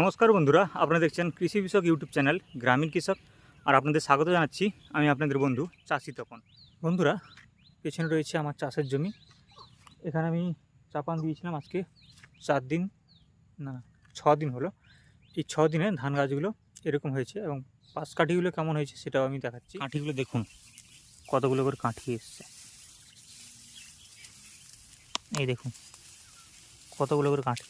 নমস্কার বন্ধুরা, আপনারা দেখছেন কৃষি বিষয়ক ইউটিউব চ্যানেল গ্রামীণ কৃষক, আর আপনাদের স্বাগত জানাচ্ছি আমি আপনাদের বন্ধু চাষি তপন। বন্ধুরা, পেছনে রয়েছে আমার চাষের জমি। এখানে আমি চাপান দিয়েছিলাম আজকে চার দিন, না, ছ দিন হলো। এই ছ দিনে ধান গাছগুলো এরকম হয়েছে এবং পাশ কাঠিগুলো কেমন হয়েছে সেটাও আমি দেখাচ্ছি। কাঠিগুলো দেখুন, কতগুলো করে কাঠি এসছে। এই দেখুন, কতগুলো করে কাঠি।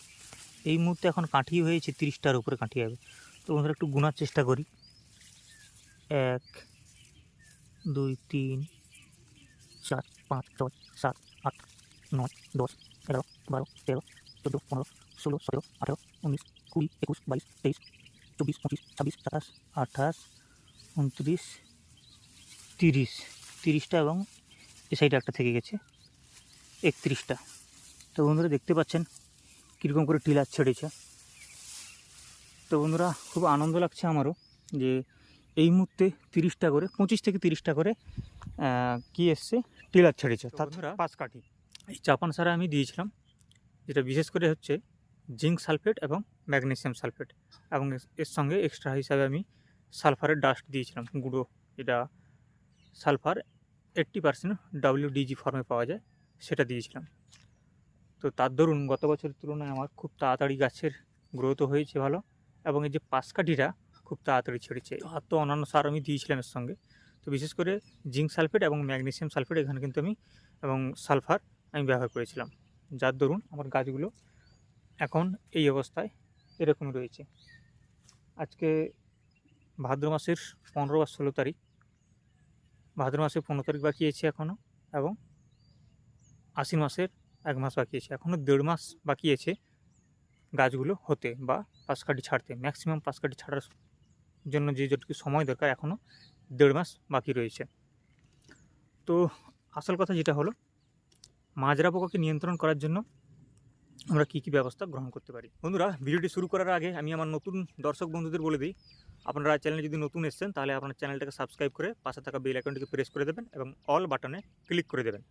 এই মুহূর্তে এখন কাঠি হয়েছে তিরিশটার উপরে কাঠি হবে। তো বন্ধুরা একটু গুনার চেষ্টা করি। এক, দুই, তিন, চার, পাঁচ, ছয়, সাত, আট, নয়, দশ, এগারো, বারো, তেরো, চোদ্দ, পনেরো, ষোলো, সতেরো, আঠেরো, উনিশ, কুড়ি, একুশ, বাইশ, তেইশ, চব্বিশ, পঁচিশ, ছাব্বিশ, সাতাশ, আঠাশ, উনত্রিশ, তিরিশ। তিরিশটা এবং এ সাইডে একটা থেকে গেছে। একত্রিশটা। তো বন্ধুরা দেখতে পাচ্ছেন কীরকম করে টিলার ছেড়েছে। তো বন্ধুরা খুব আনন্দ লাগছে আমারও যে এই মুহূর্তে তিরিশটা করে পঁচিশ থেকে তিরিশটা করে কি এসছে? টিলার ছেড়েছে। তার পাঁচ কাঠি। এই চাপান সারা আমি দিয়েছিলাম যেটা বিশেষ করে হচ্ছে জিঙ্ক সালফেট এবং ম্যাগনেসিয়াম সালফেট এবং এর- সঙ্গে এক্সট্রা হিসাবে আমি সালফারের ডাস্ট দিয়েছিলাম গুঁড়ো। এটা সালফার এইট্টি পার্সেন্ট ডাব্লিউডিজি ফর্মে পাওয়া যায় সেটা দিয়েছিলাম। তো তার দরুন গত বছরের তুলনায় আমার খুব তাড়াতাড়ি গাছের গ্রোথ হয়েছে ভালো এবং এই যে পাশকাঠিটা খুব তাড়াতাড়ি ছেড়েছে। আর তো অন্যান্য সার আমি দিয়েছিলাম এর সঙ্গে। তো বিশেষ করে জিঙ্ক সালফেট এবং ম্যাগনেসিয়াম সালফেট এখানে কিন্তু আমি এবং সালফার আমি ব্যবহার করেছিলাম। যার দরুন আমার গাছগুলো এখন এই অবস্থায় এরকমই রয়েছে। আজকে ভাদ্র মাসের পনেরো বা ষোলো তারিখ। ভাদ্র মাসের পনেরো তারিখ বাকি আছে এখনও এবং আশ্বিন মাসের এক মাস বাকি আছে। এখনও দেড় মাস বাকি আছে গাছগুলো হতে বা পাশকাঠি ছাড়তে। ম্যাক্সিমাম পাশকাঠি ছাড়ার জন্য যে যেটুকু সময় দরকার এখনও দেড় মাস বাকি রয়েছে। তো আসল কথা যেটা হলো, মাজরা পোকাকে নিয়ন্ত্রণ করার জন্য আমরা কী কী ব্যবস্থা গ্রহণ করতে পারি? বন্ধুরা, ভিডিওটি শুরু করার আগে আমি আমার নতুন দর্শক বন্ধুদের বলে দিই, আপনারা চ্যানেলে যদি নতুন এসেছেন, তাহলে আপনার চ্যানেলটাকে সাবস্ক্রাইব করে পাশে থাকা বেল আইকনটিকে প্রেস করে দেবেন এবং অল বাটনে ক্লিক করে দেবেন।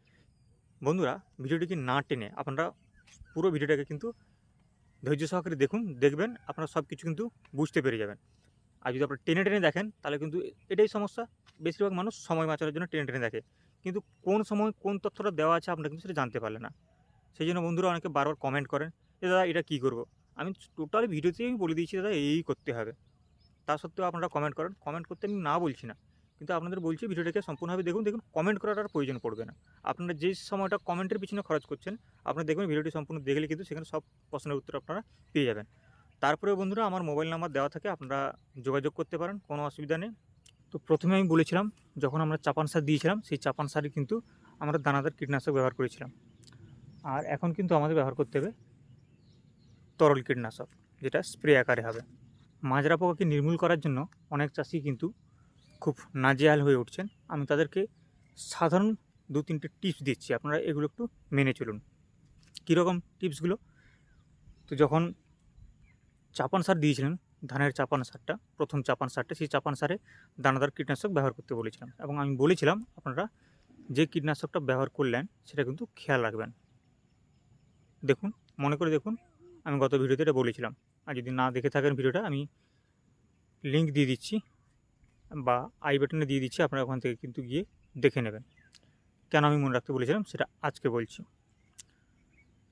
বন্ধুরা, ভিডিওটিকে না টেনে আপনারা পুরো ভিডিওটাকে কিন্তু ধৈর্য সহকারে দেখুন, দেখবেন, আপনারা সব কিছু কিন্তু বুঝতে পেরে যাবেন। আর যদি আপনারা টেনে টেনে দেখেন, তাহলে কিন্তু এটাই সমস্যা, বেশিরভাগ মানুষ সময় বাঁচানোর জন্য টেনে টেনে দেখে। কিন্তু কোন সময় কোন তথ্যটা দেওয়া আছে আপনারা কিন্তু সেটা জানতে পারলে না। সেই জন্য বন্ধুরা অনেকে বারবার কমেন্ট করেন যে, দাদা, এটা কী করব? আমি টোটাল ভিডিওতেই আমি বলে দিয়েছি, দাদা, এই করতে হবে। তা সত্ত্বেও আপনারা কমেন্ট করেন। কমেন্ট করতে আমি না বলছি না। কিন্তু আপনাদের বলছি ভিডিওটাকে সম্পূর্ণভাবে দেখুন দেখুন কমেন্ট করার আর প্রয়োজন পড়বে না। আপনারা যে সময়টা কমেন্টের পিছনে খরচ করছেন, আপনারা দেখবেন ভিডিওটি সম্পূর্ণ দেখলে কিন্তু সেখানে সব প্রশ্নের উত্তর আপনারা পেয়ে যাবেন। তারপরে বন্ধুরা আমার মোবাইল নাম্বার দেওয়া থাকে, আপনারা যোগাযোগ করতে পারেন, কোনো অসুবিধা নেই। তো প্রথমে আমি বলেছিলাম, যখন আমরা চাপান সার দিয়েছিলাম, সেই চাপান সারই কিন্তু আমরা দানাদার কীটনাশক ব্যবহার করেছিলাম। আর এখন কিন্তু আমাদের ব্যবহার করতে হবে তরল কীটনাশক, যেটা স্প্রে আকারে হবে। মাজরা পোকাকে নির্মূল করার জন্য অনেক চাষি কিন্তু খুব নাজেহাল হয়ে উঠছেন। আমি তাদেরকে সাধারণ দু তিনটে টিপস দিচ্ছি। আপনারা এগুলো একটু মেনে চলুন। কীরকম টিপসগুলো? তো যখন চাপান সার দিয়েছিলেন, ধানের চাপান সারটা, প্রথম চাপান সারটা, সেই চাপান সারে দানাদার কীটনাশক ব্যবহার করতে বলেছিলাম। এবং আমি বলেছিলাম, আপনারা যে কীটনাশকটা ব্যবহার করলেন, সেটা কিন্তু খেয়াল রাখবেন। দেখুন, মনে করে দেখুন, আমি গত ভিডিওতে এটা বলেছিলাম। আর যদি না দেখে থাকেন ভিডিওটা, আমি লিঙ্ক দিয়ে দিচ্ছি। বা আই বাটনে দিয়ে দিচ্ছি, আপনারা ওখান থেকে কিন্তু গিয়ে দেখে নেবেন। কেন আমি মনে রাখতে বলেছিলাম, সেটা আজকে বলছি।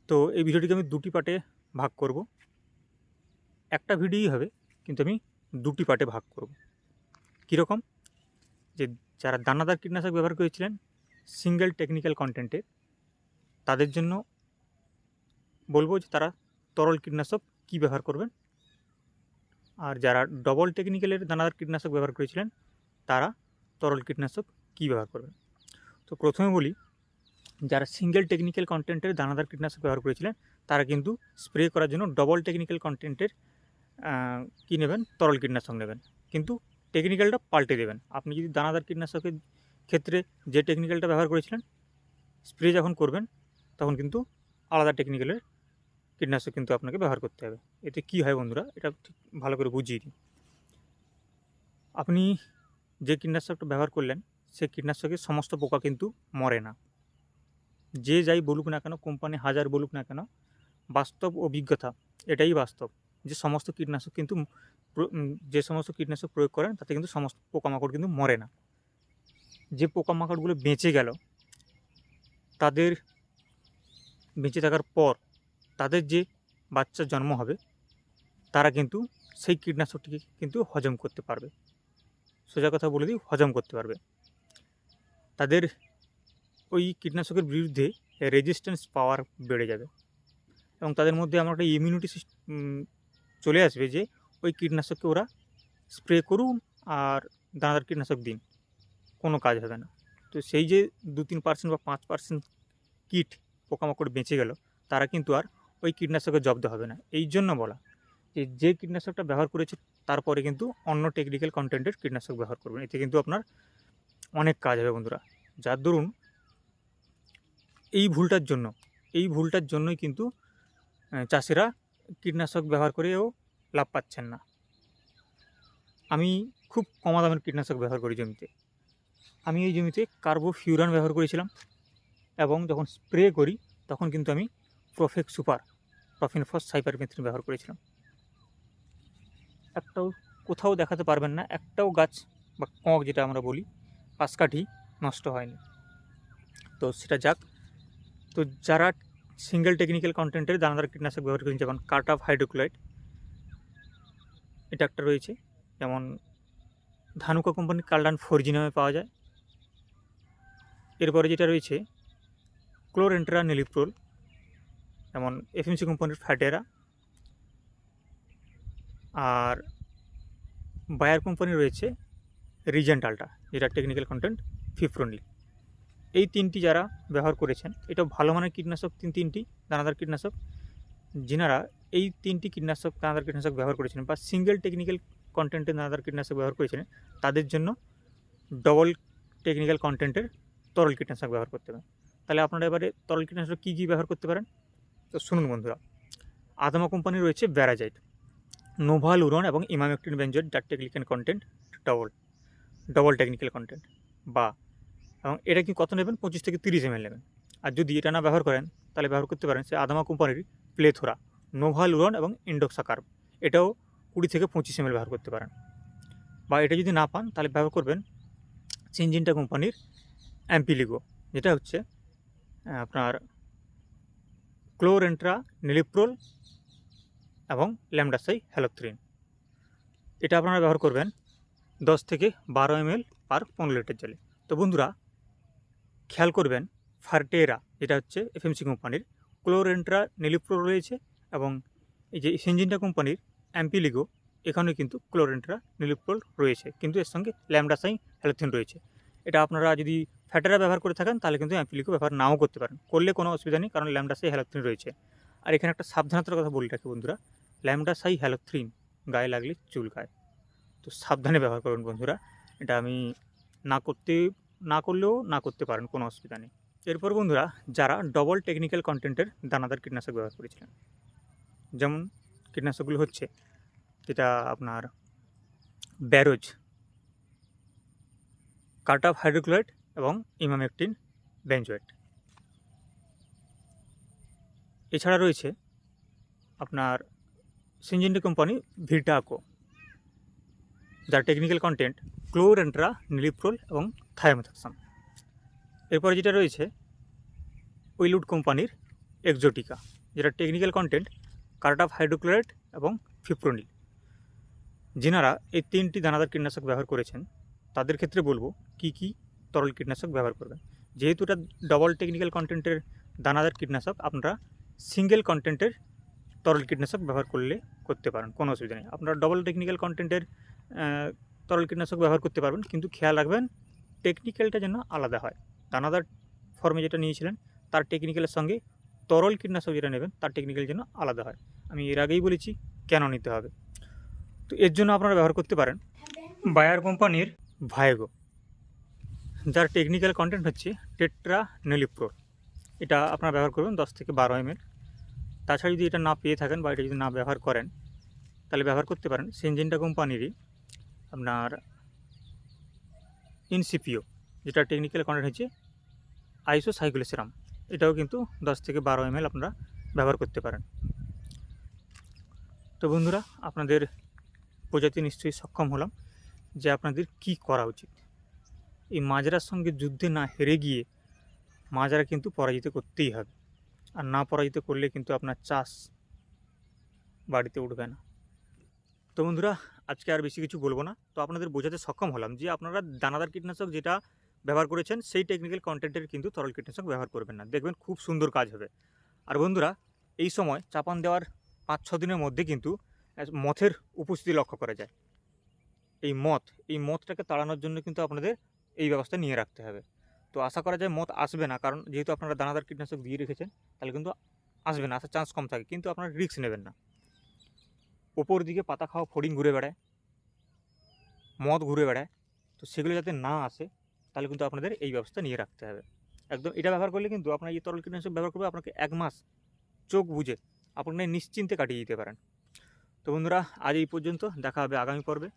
তো এই ভিডিওটিকে আমি দুটি পার্টে ভাগ করব। একটা ভিডিওই হবে, কিন্তু আমি দুটি পার্টে ভাগ করব। কীরকম? যে যারা দানাদার কীটনাশক ব্যবহার করেছিলেন সিঙ্গেল টেকনিক্যাল কন্টেন্টের তাদের জন্য বলব যে তারা তরল কীটনাশক কী ব্যবহার করবেন আর যারা ডবল টেকনিক্যালের দানাদার কীটনাশক ব্যবহার করেছিলেন, তারা তরল কীটনাশক কী ব্যবহার করবেন? তো প্রথমে বলি, যারা সিঙ্গেল টেকনিক্যাল কন্টেন্টের দানাদার কীটনাশক ব্যবহার করেছিলেন, তারা কিন্তু স্প্রে করার জন্য ডবল টেকনিক্যাল কন্টেন্টের কী নেবেন? তরল কীটনাশক নেবেন। কিন্তু টেকনিক্যালটা পাল্টে দেবেন। আপনি যদি দানাদার কীটনাশকের ক্ষেত্রে যে টেকনিক্যালটা ব্যবহার করেছিলেন স্প্রে যখন করবেন, তখন কিন্তু আলাদা টেকনিক্যালের কীটনাশক কিন্তু আপনাকে ব্যবহার করতে হবে। এতে কি হয় বন্ধুরা, এটা ভালো করে বুঝিয়ে দিই। আপনি যে কীটনাশকটা ব্যবহার করলেন সেই কীটনাশকের সমস্ত পোকা কিন্তু মরে না। যে যাই বলুক না কেন, কোম্পানি হাজার বলুক না কেন, বাস্তব অভিজ্ঞতা, এটাই বাস্তব। যে সমস্ত কীটনাশক কিন্তু যে সমস্ত কীটনাশক প্রয়োগ করেন, তাতে কিন্তু সমস্ত পোকামাকড় কিন্তু মরে না। যে পোকামাকড়গুলো বেঁচে গেল, তাদের বেঁচে থাকার পর তাদের যে বাচ্চার জন্ম হবে, তারা কিন্তু সেই কীটনাশকটিকে কিন্তু হজম করতে পারবে। সোজা কথা বলে দিই, হজম করতে পারবে। তাদের ওই কীটনাশকের বিরুদ্ধে রেজিস্ট্যান্স পাওয়ার বেড়ে যাবে এবং তাদের মধ্যে আমার একটা ইমিউনিটি চলে আসবে যে ওই কীটনাশককে ওরা স্প্রে করুন আর দানাদার কীটনাশক দিন। কোনো কাজ হবে না। তো সেই যে দু তিন পার্সেন্ট বা পাঁচ পার্সেন্ট কীট পোকামাকড় বেঁচে গেল, তারা কিন্তু আর ওই কীটনাশকের জব্দ হবে না। এই জন্য বলা যে যে কীটনাশকটা ব্যবহার করেছে, তারপরে কিন্তু অন্য টেকনিক্যাল কন্টেন্টের কীটনাশক ব্যবহার করবেন এতে কিন্তু আপনার অনেক কাজ হবে বন্ধুরা। যার দরুন এই ভুলটার জন্য, এই ভুলটার জন্যই কিন্তু চাষিরা কীটনাশক ব্যবহার করেও লাভ পাচ্ছেন না। আমি খুব কমা দামের কীটনাশক ব্যবহার করি জমিতে। আমি এই জমিতে কার্বোফিউরান ব্যবহার করেছিলাম এবং যখন স্প্রে করি, তখন কিন্তু আমি প্রফেক্ট সুপার প্রফিনফস সাইপারমেথ্রিন ব্যবহার করেছিলাম। একটাও কোথাও দেখাতে পারবেন না, একটাও গাছ বা কক যেটা আমরা বলি পাশকাঠি নষ্ট হয়নি। তো সেটা যাক। তো যারা সিঙ্গেল টেকনিক্যাল কন্টেন্টের দানাদার কীটনাশক ব্যবহার করেন যেমন কাট অফ হাইড্রোক্লোরাইড, এটা একটা রয়েছে। যেমন ধানুকা কোম্পানির কালডান ফোর জি নামে পাওয়া যায়। এরপরে যেটা রয়েছে ক্লোরেন্ট্রা নেলিপ্রোল যেমন এফএমসি কোম্পানির ফ্যাটেরা আর বায়ার কোম্পানি রয়েছে রিজেন্ট আল্ট্রা যেটা টেকনিক্যাল কন্টেন্ট ফিফ্রনলি এই তিনটি যারা ব্যবহার করেছেন, এটা ভালো মানের কীটনাশক তিন তিনটি দানাদার কীটনাশক, যিনারা এই তিনটি কীটনাশক, দানাদার কীটনাশক ব্যবহার করেছেন বা সিঙ্গেল টেকনিক্যাল কন্টেন্টের দানাদার কীটনাশক ব্যবহার করেছিলেন তাদের জন্য ডবল টেকনিক্যাল কন্টেন্টের তরল কীটনাশক ব্যবহার করতে হবে। তাহলে আপনারা এবারে তরল কীটনাশক কী কী ব্যবহার করতে পারেন? তো শুনুন বন্ধুরা, আদামা কোম্পানি রয়েছে ব্যারাজাইট নোভাল উরন এবং ইমামেকটিন বেঞ্জয়েড যার technical content double double technical content বা, এবং এটা কি কত নেবেন? পঁচিশ থেকে তিরিশ এমএল নেবেন। আর যদি এটা না ব্যবহার করেন, তাহলে ব্যবহার করতে পারেন সে আদামা কোম্পানির প্লেথোরা নোভাল উরন এবং ইন্ডোক্সাকার্ব এটাও কুড়ি থেকে পঁচিশ এমএল ব্যবহার করতে পারেন। বা এটা যদি না পান, তাহলে ব্যবহার করবেন সিনজিনটা কোম্পানির অ্যাম্পিলিগো যেটা হচ্ছে আপনার ক্লোরেন্ট্রা, নিলিপ্রোল এবং ল্যামডাসাই হ্যালোথ্রিন। এটা আপনারা ব্যবহার করবেন দশ থেকে বারো এমএল পার পনেরো লিটার জলে। তো বন্ধুরা, খেয়াল করবেন, ফার্টেরা, যেটা হচ্ছে এফএমসি কোম্পানির, ক্লোরেন্ট্রা নিলিপ্রো রয়েছে এবং এই যে সেঞ্জিনটা কোম্পানির, অ্যাম্পিলিগো এখানে কিন্তু ক্লোরেন্ট্রা, নিলিপ্রোল রয়েছে। কিন্তু এর সঙ্গে ল্যামডাসাই হ্যালোথিন রয়েছে। এটা আপনারা যদি ফ্যাটেরা ব্যবহার করে থাকেন, তাহলে কিন্তু অ্যাম্পিলিগো ব্যবহার নাও করতে পারেন। করলে কোনো অসুবিধা নেই, কারণ ল্যামডাসাই হ্যালোথিন রয়েছে। আর এখানে একটা সাবধানতার কথা বলে রাখি বন্ধুরা ল্যামডাসাই হ্যালোথ্রিন গায়ে লাগলে চুলকায় তো সাবধানে ব্যবহার করুন বন্ধুরা, এটা আমি না করতে, না করলেও না করতে পারেন, কোনো অসুবিধা নেই। এরপর বন্ধুরা, যারা ডবল টেকনিক্যাল কন্টেন্টের দানাদার কীটনাশক ব্যবহার করেছিলেন, যেমন কীটনাশকগুলো হচ্ছে, যেটা আপনার ব্যারোজ কার্টাফ হাইড্রোক্লোরাইড এবং ইমামেকটিন বেঞ্জয়েট এছাড়া রয়েছে আপনার সিনজেন্ডি কোম্পানি ভিটাকো যার টেকনিক্যাল কন্টেন্ট ক্লোরেন্ট্রা, নিলিপ্রোল এবং থায়োমেথাক্সাম। এরপরে যেটা রয়েছে উইলুড কোম্পানির এক্সোটিকা, যেটা টেকনিক্যাল কন্টেন্ট কার্টাফ হাইড্রোক্লোরাইড এবং ফিপ্রোনিল। যিনারা এই তিনটি দানাদার কীটনাশক ব্যবহার করেছেন, তাদের ক্ষেত্রে বলব কি কি তরল কীটনাশক ব্যবহার করবেন। যেহেতু এটা ডবল টেকনিক্যাল কন্টেন্টের দানাদার কীটনাশক আপনারা সিঙ্গেল কন্টেন্টের তরল কীটনাশক ব্যবহার করলে করতে পারেন কোনো অসুবিধা নেই। আপনারা ডবল টেকনিক্যাল কন্টেন্টের তরল কীটনাশক ব্যবহার করতে পারবেন কিন্তু খেয়াল রাখবেন টেকনিক্যালটা যেন আলাদা হয়। দানাদার ফর্মে যেটা নিয়েছিলেন তার টেকনিক্যালের সঙ্গে তরল কীটনাশক যেটা নেবেন তার টেকনিক্যাল যেন আলাদা হয়। আমি এর আগেই বলেছি কেন নিতে হবে? তো এর জন্য আপনারা ব্যবহার করতে পারেন। বায়ার কোম্পানির ভায়োগো যার টেকনিক্যাল কন্টেন্ট হচ্ছে টেট্রা নেলিপ্রোল এটা আপনারা ব্যবহার করবেন দশ থেকে বারো এমএল তাছাড়া যদি এটা না পেয়ে থাকেন বা এটা যদি না ব্যবহার করেন, তাহলে ব্যবহার করতে পারেন সেনজেন্টা কোম্পানিরই আপনার ইনসিপিও যেটা টেকনিক্যাল কন্টেন্ট হচ্ছে আইসো সাইক্লোসেরাম এটাও কিন্তু দশ থেকে বারো এমএল আপনারা ব্যবহার করতে পারেন। তো বন্ধুরা, আপনাদের বোঝাতে নিশ্চয়ই সক্ষম হলাম যে আপনাদের কি করা উচিত। এই মাজরার সঙ্গে যুদ্ধে না হেরে গিয়ে মাজরা কিন্তু পরাজিত করতেই হবে। আর না পরাজিত করলে কিন্তু আপনার চাষ বাড়িতে উঠবে না। তো বন্ধুরা, আজকে আর বেশি কিছু বলব না। তো আপনাদের বোঝাতে সক্ষম হলাম যে আপনারা দানাদার কীটনাশক যেটা ব্যবহার করেছেন, সেই টেকনিক্যাল কন্টেন্টের কিন্তু তরল কীটনাশক ব্যবহার করবেন না। দেখবেন খুব সুন্দর কাজ হবে। আর বন্ধুরা, এই সময় চাপান দেওয়ার পাঁচ ছ দিনের মধ্যে কিন্তু মথের উপস্থিতি লক্ষ্য করা যায়। এই মথ, এই মথটাকে তাড়ানোর জন্য কিন্তু আপনাদের এই ব্যবস্থা নিয়ে রাখতে হবে। তো আশা করা যায় মত আসবে না, কারণ যেহেতু আপনারা দানাদার কীটনাশক দিয়ে রেখেছেন, তাহলে কিন্তু আসবে না আসার চান্স কম থাকে, কিন্তু আপনারা রিস্ক নেবেন না। ওপর দিকে পাতা খাওয়া, ফড়িং ঘুরে বেড়ায়, মদ ঘুরে বেড়ায়, তো সেগুলো যাতে না আসে, তাহলে কিন্তু আপনাদের এই ব্যবস্থা নিয়ে রাখতে হবে। একদম এটা ব্যবহার করলে কিন্তু আপনার এই তরল কীটনাশক ব্যবহার করবে আপনাকে এক মাস চোখ বুঝে আপনি নিশ্চিন্তে কাটিয়ে দিতে পারেন। তো বন্ধুরা, আজ এই পর্যন্ত, দেখা হবে আগামী পর্বে।